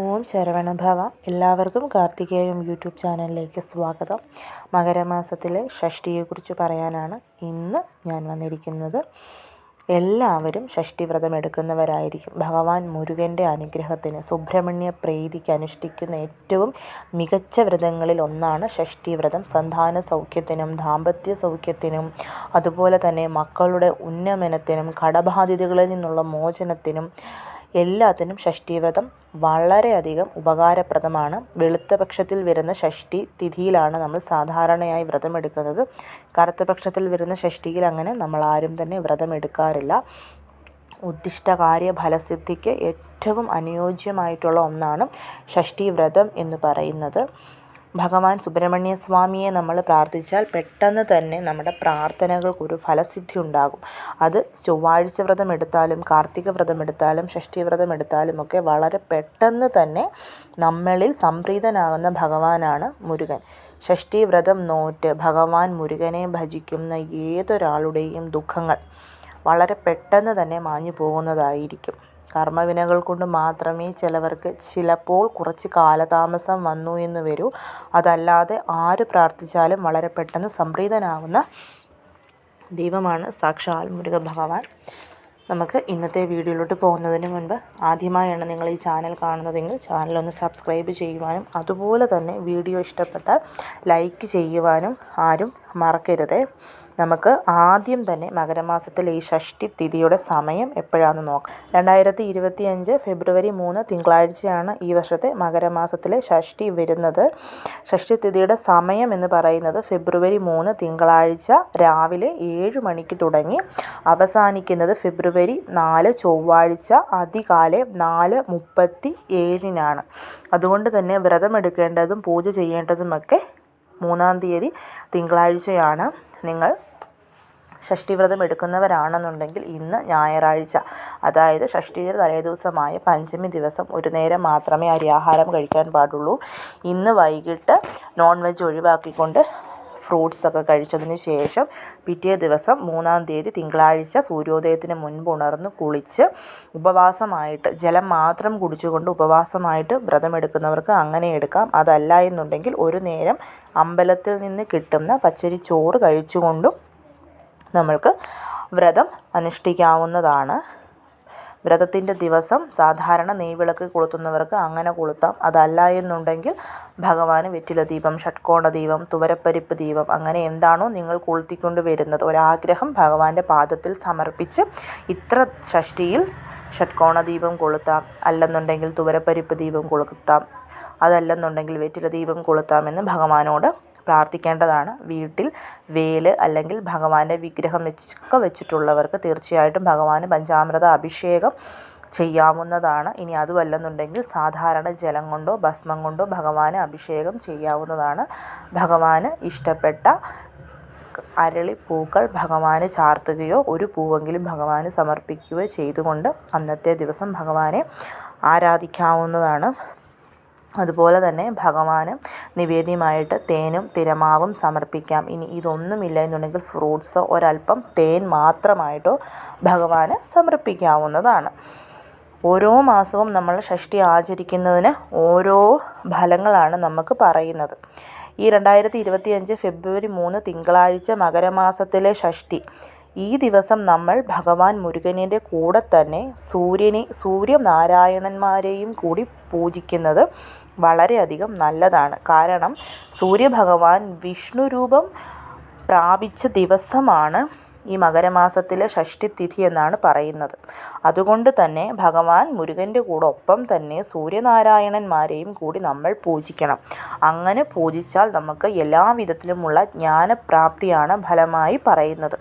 ഓം ശരവണഭവ. എല്ലാവർക്കും കാർത്തികേയം യൂട്യൂബ് ചാനലിലേക്ക് സ്വാഗതം. മകരമാസത്തിലെ ഷഷ്ടിയെക്കുറിച്ച് പറയാനാണ് ഇന്ന് ഞാൻ വന്നിരിക്കുന്നത്. എല്ലാവരും ഷഷ്ടി വ്രതം എടുക്കുന്നവരായിരിക്കും. ഭഗവാൻ മുരുകന്റെ അനുഗ്രഹത്തിന് സുബ്രഹ്മണ്യ പ്രീതിക്ക് അനുഷ്ഠിക്കുന്ന ഏറ്റവും മികച്ച വ്രതങ്ങളിൽ ഒന്നാണ് ഷഷ്ടി വ്രതം സന്താന സൗഖ്യത്തിനും ദാമ്പത്യ സൗഖ്യത്തിനും അതുപോലെ തന്നെ മക്കളുടെ ഉന്നമനത്തിനും കടബാധിതകളിൽ നിന്നുള്ള മോചനത്തിനും എല്ലാത്തിനും ഷഷ്ഠീവ്രതം വളരെയധികം ഉപകാരപ്രദമാണ്. വെളുത്ത പക്ഷത്തിൽ വരുന്ന ഷഷ്ഠി തിഥിയിലാണ് നമ്മൾ സാധാരണയായി വ്രതമെടുക്കുന്നത്. കറുത്ത പക്ഷത്തിൽ വരുന്ന ഷഷ്ടിയിൽ അങ്ങനെ നമ്മൾ ആരും തന്നെ വ്രതമെടുക്കാറില്ല. ഉദ്ദിഷ്ടകാര്യ ഫലസിദ്ധിക്ക് ഏറ്റവും അനുയോജ്യമായിട്ടുള്ള ഒന്നാണ് ഷഷ്ഠി വ്രതം എന്ന് പറയുന്നത്. ഭഗവാൻ സുബ്രഹ്മണ്യ സ്വാമിയെ നമ്മൾ പ്രാർത്ഥിച്ചാൽ പെട്ടെന്ന് തന്നെ നമ്മുടെ പ്രാർത്ഥനകൾക്കൊരു ഫലസിദ്ധി ഉണ്ടാകും. അത് ചൊവ്വാഴ്ച വ്രതം എടുത്താലും കാർത്തിക വ്രതം എടുത്താലും ഷഷ്ഠി വ്രതം എടുത്താലും ഒക്കെ വളരെ പെട്ടെന്ന് തന്നെ നമ്മളിൽ സംപ്രീതനാകുന്ന ഭഗവാനാണ് മുരുകൻ. ഷഷ്ടി വ്രതം നോറ്റ് ഭഗവാൻ മുരുകനെ ഭജിക്കുന്ന ഏതൊരാളുടെയും ദുഃഖങ്ങൾ വളരെ പെട്ടെന്ന് തന്നെ മാഞ്ഞു പോകുന്നതായിരിക്കും. കർമ്മവിനകൾ കൊണ്ട് മാത്രമേ ചിലവർക്ക് ചിലപ്പോൾ കുറച്ച് കാലതാമസം വന്നു എന്ന് വരൂ. അതല്ലാതെ ആര് പ്രാർത്ഥിച്ചാലും വളരെ പെട്ടെന്ന് സംപ്രീതനാകുന്ന ദൈവമാണ് സാക്ഷാൽ മുരുക ഭഗവാൻ നമുക്ക് ഇന്നത്തെ വീഡിയോയിലോട്ട് പോകുന്നതിന് മുൻപ് ആദ്യമായാണ് നിങ്ങൾ ഈ ചാനൽ കാണുന്നതെങ്കിൽ ചാനൽ ഒന്ന് സബ്സ്ക്രൈബ് ചെയ്യുവാനും അതുപോലെ തന്നെ വീഡിയോ ഇഷ്ടപ്പെട്ടാൽ ലൈക്ക് ചെയ്യുവാനും ആരും മറക്കരുത്. നമുക്ക് ആദ്യം തന്നെ മകരമാസത്തിലെ ഈ ഷഷ്ടി തിഥിയുടെ സമയം എപ്പോഴാണെന്ന് നോക്കാം. രണ്ടായിരത്തി ഇരുപത്തി അഞ്ച് ഫെബ്രുവരി മൂന്ന് തിങ്കളാഴ്ചയാണ് ഈ വർഷത്തെ മകരമാസത്തിലെ ഷഷ്ടി വരുന്നത്. ഷഷ്ടി തിഥിയുടെ സമയം എന്ന് പറയുന്നത് ഫെബ്രുവരി മൂന്ന് തിങ്കളാഴ്ച രാവിലെ ഏഴ് മണിക്ക് തുടങ്ങി. അവസാനിക്കുന്നത് ഫെബ്രുവരി നാല് ചൊവ്വാഴ്ച അതികാലെ നാല് മുപ്പത്തി ഏഴിനാണ്. അതുകൊണ്ട് തന്നെ വ്രതമെടുക്കേണ്ടതും പൂജ ചെയ്യേണ്ടതുമൊക്കെ മൂന്നാം തീയതി തിങ്കളാഴ്ചയാണ് നിങ്ങൾ ഷഷ്ടിവ്രതം എടുക്കുന്നവരാണെന്നുണ്ടെങ്കിൽ ഇന്ന് ഞായറാഴ്ച. അതായത് ഷഷ്ഠിയുടെ തലേദിവസമായ പഞ്ചമി ദിവസം ഒരു നേരം മാത്രമേ അരിയാഹാരം കഴിക്കാൻ പാടുള്ളൂ. ഇന്ന് വൈകിട്ട് നോൺ വെജ് ഒഴിവാക്കിക്കൊണ്ട് ഫ്രൂട്ട്സൊക്കെ കഴിച്ചതിന് ശേഷം പിറ്റേ ദിവസം മൂന്നാം തീയതി തിങ്കളാഴ്ച സൂര്യോദയത്തിന് മുൻപ് ഉണർന്ന് കുളിച്ച് ഉപവാസമായിട്ട് ജലം മാത്രം കുടിച്ചുകൊണ്ട് ഉപവാസമായിട്ട് വ്രതമെടുക്കുന്നവർക്ക് അങ്ങനെ എടുക്കാം. അതല്ല എന്നുണ്ടെങ്കിൽ ഒരു നേരം അമ്പലത്തിൽ നിന്ന് കിട്ടുന്ന പച്ചരി ചോറ് കഴിച്ചുകൊണ്ടും നമ്മൾക്ക് വ്രതം അനുഷ്ഠിക്കാവുന്നതാണ്. വ്രതത്തിന്റെ ദിവസം സാധാരണ നെയ്വിളക്ക് കൊളുത്തുന്നവർക്ക് അങ്ങനെ കൊളുത്താം. അതല്ല എന്നുണ്ടെങ്കിൽ ഭഗവാന് വെറ്റില ദീപം ഷട്കോണ ദീപം തുവരപ്പരിപ്പ് ദീപം അങ്ങനെ എന്താണോ നിങ്ങൾ കൊളുത്തിക്കൊണ്ട് വരുന്നത് ഒരാഗ്രഹം ഭഗവാന്റെ പാദത്തിൽ സമർപ്പിച്ച് ഇത്ര ഷഷ്ടിയിൽ ഷട്കോണ ദീപം കൊളുത്താം. അല്ലെന്നുണ്ടെങ്കിൽ തുവരപ്പരിപ്പ് ദീപം കൊളുത്താം. അതല്ലെന്നുണ്ടെങ്കിൽ വെറ്റില ദീപം കൊളുത്താമെന്ന് ഭഗവാനോട് പ്രാർത്ഥിക്കേണ്ടതാണ്. വീട്ടിൽ വേൽ അല്ലെങ്കിൽ ഭഗവാന്റെ വിഗ്രഹം വെച്ചൊക്കെ വെച്ചിട്ടുള്ളവർക്ക് തീർച്ചയായിട്ടും ഭഗവാന് പഞ്ചാമൃത അഭിഷേകം ചെയ്യാവുന്നതാണ്. ഇനി അതുമല്ലെന്നുണ്ടെങ്കിൽ സാധാരണ ജലം കൊണ്ടോ ഭസ്മം കൊണ്ടോ ഭഗവാന് അഭിഷേകം ചെയ്യാവുന്നതാണ്. ഭഗവാന് ഇഷ്ടപ്പെട്ട അരളി പൂക്കൾ ഭഗവാന് ചാർത്തുകയോ ഒരു പൂവെങ്കിലും ഭഗവാന് സമർപ്പിക്കുകയോ ചെയ്തുകൊണ്ട് അന്നത്തെ ദിവസം ഭഗവാനെ ആരാധിക്കാവുന്നതാണ്. അതുപോലെ തന്നെ ഭഗവാന് നിവേദ്യമായിട്ട് തേനും തിരമാവും സമർപ്പിക്കാം. ഇനി ഇതൊന്നുമില്ല എന്നുണ്ടെങ്കിൽ ഫ്രൂട്ട്സോ ഒരല്പം തേൻ മാത്രമായിട്ടോ ഭഗവാന് സമർപ്പിക്കാവുന്നതാണ്. ഓരോ മാസവും നമ്മൾ ഷഷ്ടി ആചരിക്കുന്നതിന് ഓരോ ഫലങ്ങളാണ് നമുക്ക് പറയുന്നത്. ഈ രണ്ടായിരത്തി ഇരുപത്തി അഞ്ച് ഫെബ്രുവരി മൂന്ന് തിങ്കളാഴ്ച മകരമാസത്തിലെ ഷഷ്ടി. ഈ ദിവസം നമ്മൾ ഭഗവാൻ മുരുകനിന്റെ കൂടെ തന്നെ സൂര്യനെ സൂര്യനാരായണന്മാരെയും കൂടി പൂജിക്കുന്നത് വളരെയധികം നല്ലതാണ്. കാരണം സൂര്യഭഗവാൻ വിഷ്ണുരൂപം പ്രാപിച്ച ദിവസമാണ് ഈ മകരമാസത്തിലെ ഷഷ്ടിതിഥി എന്നാണ് പറയുന്നത്. അതുകൊണ്ട് തന്നെ ഭഗവാൻ മുരുകന്റെ കൂടെ ഒപ്പം തന്നെ സൂര്യനാരായണന്മാരെയും കൂടി നമ്മൾ പൂജിക്കണം. അങ്ങനെ പൂജിച്ചാൽ നമുക്ക് എല്ലാ വിധത്തിലുമുള്ള ജ്ഞാനപ്രാപ്തിയാണ് ഫലമായി പറയുന്നത്.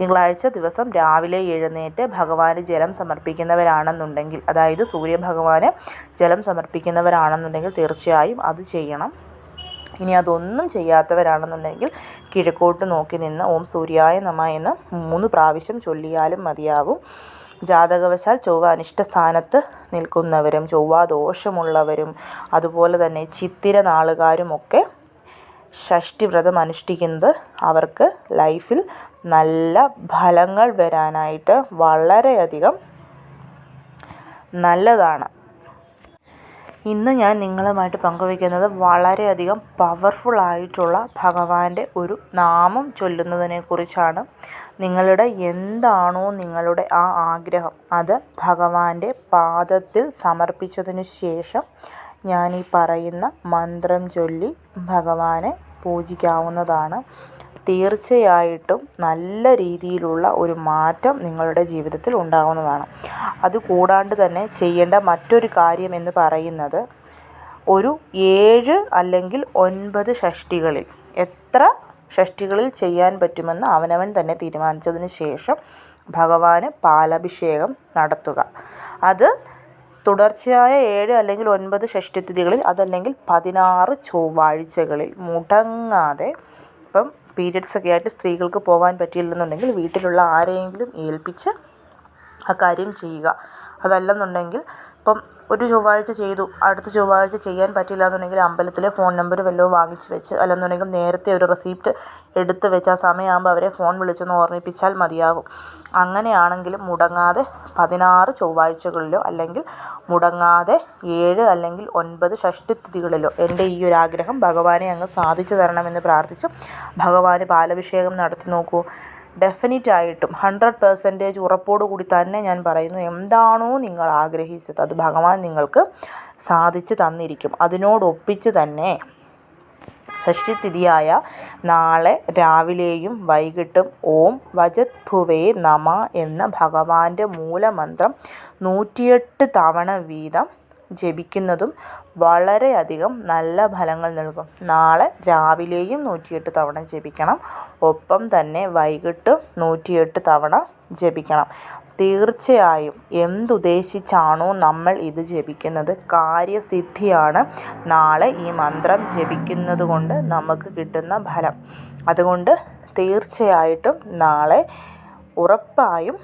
തിങ്കളാഴ്ച ദിവസം രാവിലെ എഴുന്നേറ്റ് ഭഗവാന് ജലം സമർപ്പിക്കുന്നവരാണെന്നുണ്ടെങ്കിൽ അതായത് സൂര്യഭഗവാന് ജലം സമർപ്പിക്കുന്നവരാണെന്നുണ്ടെങ്കിൽ തീർച്ചയായും അത് ചെയ്യണം. ഇനി അതൊന്നും ചെയ്യാത്തവരാണെന്നുണ്ടെങ്കിൽ കിഴക്കോട്ട് നോക്കി നിന്ന് ഓം സൂര്യായ നമ എന്ന് മൂന്ന് പ്രാവശ്യം ചൊല്ലിയാലും മതിയാകും ജാതകവശാൽ ചൊവ്വ അനിഷ്ട സ്ഥാനത്ത് നിൽക്കുന്നവരും ചൊവ്വ ദോഷമുള്ളവരും അതുപോലെ തന്നെ ചിത്തിര നാളുകാരുമൊക്കെ ഷഷ്ടി വ്രതം അനുഷ്ഠിക്കുന്നത് അവർക്ക് ലൈഫിൽ നല്ല ഫലങ്ങൾ വരാനായിട്ട് വളരെയധികം നല്ലതാണ്. ഇന്ന് ഞാൻ നിങ്ങളുമായിട്ട് പങ്കുവയ്ക്കുന്നത് വളരെയധികം പവർഫുൾ ആയിട്ടുള്ള ഭഗവാന്റെ ഒരു നാമം ചൊല്ലുന്നതിനെക്കുറിച്ചാണ് നിങ്ങളുടെ എന്താണോ നിങ്ങളുടെ ആ ആഗ്രഹം അത് ഭഗവാന്റെ പാദത്തിൽ സമർപ്പിച്ചതിന് ശേഷം ഞാൻ ഈ പറയുന്ന മന്ത്രം ചൊല്ലി ഭഗവാനെ പൂജിക്കാവുന്നതാണ്. തീർച്ചയായിട്ടും നല്ല രീതിയിലുള്ള ഒരു മാറ്റം നിങ്ങളുടെ ജീവിതത്തിൽ ഉണ്ടാകുന്നതാണ് അതുകൂടാണ്ട് തന്നെ ചെയ്യേണ്ട മറ്റൊരു കാര്യം എന്ന് പറയുന്നത് ഒരു ഏഴ് അല്ലെങ്കിൽ ഒൻപത് ഷഷ്ടികളിൽ എത്ര ഷഷ്ടികളിൽ ചെയ്യാൻ പറ്റുമെന്ന് അവനവൻ തന്നെ തീരുമാനിച്ചതിന് ശേഷം ഭഗവാന് പാലഭിഷേകം നടത്തുക. അത് തുടർച്ചയായ ഏഴ് അല്ലെങ്കിൽ ഒൻപത് ഷഷ്ടിതിഥികളിൽ അതല്ലെങ്കിൽ പതിനാറ് ചൊവ്വാഴ്ചകളിൽ മുടങ്ങാതെ ഇപ്പം പീരിയഡ്സ് ഒക്കെ ആയിട്ട് സ്ത്രീകൾക്ക് പോകാൻ പറ്റിയില്ലെന്നുണ്ടെങ്കിൽ വീട്ടിലുള്ള ആരെയെങ്കിലും ഏൽപ്പിച്ച് ആ കാര്യം ചെയ്യുക. അതല്ലെന്നുണ്ടെങ്കിൽ ഇപ്പം ഒരു ചൊവ്വാഴ്ച ചെയ്തു. അടുത്ത ചൊവ്വാഴ്ച ചെയ്യാൻ പറ്റില്ല എന്നുണ്ടെങ്കിൽ അമ്പലത്തിലെ ഫോൺ നമ്പർ വല്ലതും വാങ്ങിച്ച് വെച്ച് അല്ലെന്നുണ്ടെങ്കിൽ നേരത്തെ ഒരു റെസീപ്റ്റ് എടുത്ത് വെച്ച് ആ സമയമാകുമ്പോൾ അവരെ ഫോൺ വിളിച്ചൊന്ന് ഓർമ്മിപ്പിച്ചാൽ മതിയാകും. അങ്ങനെയാണെങ്കിലും മുടങ്ങാതെ പതിനാറ് ചൊവ്വാഴ്ചകളിലോ അല്ലെങ്കിൽ മുടങ്ങാതെ ഏഴ് അല്ലെങ്കിൽ ഒൻപത് ഷഷ്ടിതിഥികളിലോ എന്റെ ഈ ഒരു ആഗ്രഹം ഭഗവാനെ അങ്ങ് സാധിച്ചു തരണമെന്ന് പ്രാർത്ഥിച്ചു ഭഗവാന് പാലഭിഷേകം നടത്തി നോക്കൂ. ഡെഫിനിറ്റ് ആയിട്ടും ഹൺഡ്രഡ് പെർസെന്റേജ് ഉറപ്പോടു കൂടി തന്നെ ഞാൻ പറയുന്നു എന്താണോ നിങ്ങൾ ആഗ്രഹിച്ചത് അത് ഭഗവാൻ നിങ്ങൾക്ക് സാധിച്ചു തന്നിരിക്കും. അതിനോടൊപ്പിച്ച് തന്നെ ഷഷ്ടിതിഥിയായ നാളെ രാവിലെയും വൈകിട്ടും ഓം വജത് ഭുവേ നമ എന്ന ഭഗവാന്റെ മൂലമന്ത്രം നൂറ്റിയെട്ട് തവണ വീതം ജപിക്കുന്നതും വളരെയധികം നല്ല ഫലങ്ങൾ നൽകും. നാളെ രാവിലെയും നൂറ്റിയെട്ട് തവണ ജപിക്കണം. ഒപ്പം തന്നെ വൈകിട്ട് നൂറ്റിയെട്ട് തവണ ജപിക്കണം. തീർച്ചയായും എന്തുദ്ദേശിച്ചാണോ നമ്മൾ ഇത് ജപിക്കുന്നത്. കാര്യസിദ്ധിയാണ് നാളെ ഈ മന്ത്രം ജപിക്കുന്നത് കൊണ്ട് നമുക്ക് കിട്ടുന്ന ഫലം. അതുകൊണ്ട് തീർച്ചയായിട്ടും നാളെ ഉറപ്പായും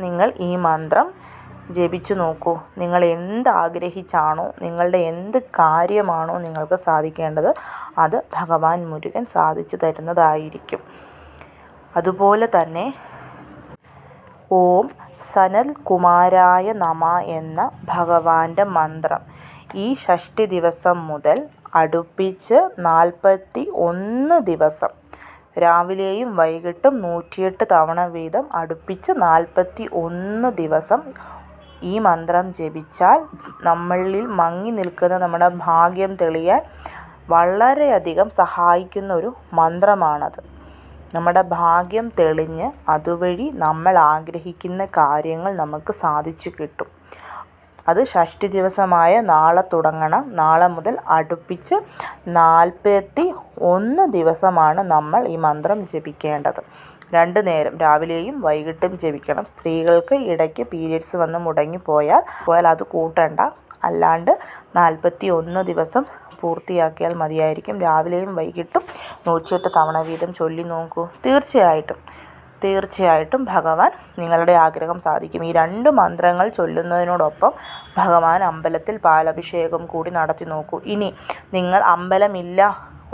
നിങ്ങൾ ഈ മന്ത്രം ജപിച്ചു നോക്കൂ. നിങ്ങൾ എന്ത് ആഗ്രഹിച്ചാണോ നിങ്ങളുടെ എന്ത് കാര്യമാണോ നിങ്ങൾക്ക് സാധിക്കേണ്ടത് അത് ഭഗവാൻ മുരുകൻ സാധിച്ചു തരുന്നതായിരിക്കും. അതുപോലെ തന്നെ ഓം സനൽ കുമാരായ നമ എന്ന ഭഗവാന്റെ മന്ത്രം ഈ ഷഷ്ടി ദിവസം മുതൽ അടുപ്പിച്ച് നാൽപ്പത്തി ഒന്ന് ദിവസം രാവിലെയും വൈകിട്ടും നൂറ്റിയെട്ട് തവണ വീതം അടുപ്പിച്ച് നാൽപ്പത്തി ഒന്ന് ദിവസം ഈ മന്ത്രം ജപിച്ചാൽ നമ്മളിൽ മങ്ങി നിൽക്കുന്ന നമ്മുടെ ഭാഗ്യം തെളിയാൻ വളരെയധികം സഹായിക്കുന്ന ഒരു മന്ത്രമാണത്. നമ്മുടെ ഭാഗ്യം തെളിഞ്ഞ് അതുവഴി നമ്മൾ ആഗ്രഹിക്കുന്ന കാര്യങ്ങൾ നമുക്ക് സാധിച്ചു കിട്ടും. അത് ഷഷ്ടി ദിവസമായ നാളെ തുടങ്ങണം. നാളെ മുതൽ അടുപ്പിച്ച് നാൽപ്പത്തി ഒന്ന് ദിവസമാണ് നമ്മൾ ഈ മന്ത്രം ജപിക്കേണ്ടത്. രണ്ട് നേരം രാവിലെയും വൈകിട്ടും ജപിക്കണം. സ്ത്രീകൾക്ക് ഇടയ്ക്ക് പീരിയഡ്സ് വന്ന് മുടങ്ങിപ്പോയാൽ പോയാൽ അത് കൂട്ടണ്ട. അല്ലാണ്ട് നാൽപ്പത്തി ഒന്ന് ദിവസം പൂർത്തിയാക്കിയാൽ മതിയായിരിക്കും. രാവിലെയും വൈകിട്ടും നൂറ്റിയെട്ട് തവണ വീതം ചൊല്ലി നോക്കൂ. തീർച്ചയായിട്ടും. തീർച്ചയായിട്ടും ഭഗവാൻ നിങ്ങളുടെ ആഗ്രഹം സാധിക്കും. ഈ രണ്ട് മന്ത്രങ്ങൾ ചൊല്ലുന്നതിനോടൊപ്പം ഭഗവാൻ അമ്പലത്തിൽ പാലഭിഷേകം കൂടി നടത്തി നോക്കൂ. ഇനി നിങ്ങൾ അമ്പലമില്ല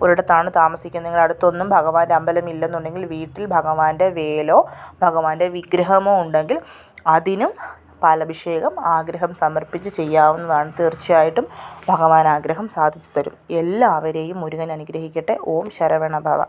ഒരിടത്താണ് താമസിക്കുന്നത്. നിങ്ങൾ അടുത്തൊന്നും ഭഗവാന്റെ അമ്പലമില്ലെന്നുണ്ടെങ്കിൽ വീട്ടിൽ ഭഗവാന്റെ വേലോ ഭഗവാന്റെ വിഗ്രഹമോ ഉണ്ടെങ്കിൽ അതിനും പാലഭിഷേകം ആഗ്രഹം സമർപ്പിച്ച് ചെയ്യാവുന്നതാണ്. തീർച്ചയായിട്ടും ഭഗവാൻ ആഗ്രഹം സാധിച്ചു തരും. എല്ലാവരെയും മുരുകൻ അനുഗ്രഹിക്കട്ടെ. ഓം ശരവണ ഭവ.